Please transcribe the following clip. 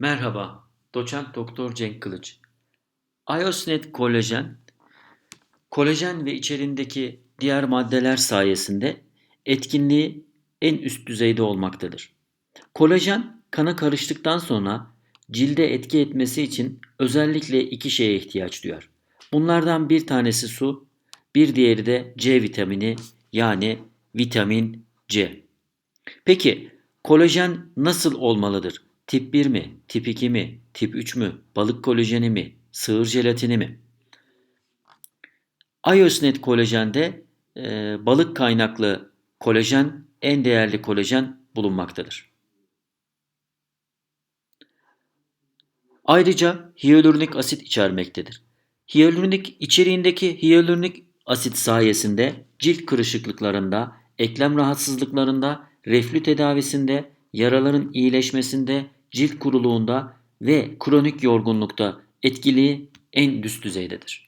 Merhaba, doçent doktor Cenk Kılıç. iOSNet kolajen, kolajen ve içerindeki diğer maddeler sayesinde etkinliği en üst düzeyde olmaktadır. Kolajen kana karıştıktan sonra cilde etki etmesi için özellikle iki şeye ihtiyaç duyar. Bunlardan bir tanesi su, bir diğeri de C vitamini yani vitamin C. Peki kolajen nasıl olmalıdır? Tip 1 mi? Tip 2 mi? Tip 3 mü? Balık kolajeni mi? Sığır jelatini mi? iOSNet kolajende e, balık kaynaklı kolajen en değerli kolajen bulunmaktadır. Ayrıca hyaluronik asit içermektedir. Hyaluronik içeriğindeki hyaluronik asit sayesinde cilt kırışıklıklarında, eklem rahatsızlıklarında, reflü tedavisinde, yaraların iyileşmesinde, cilt kuruluğunda ve kronik yorgunlukta etkili en üst düzeydedir.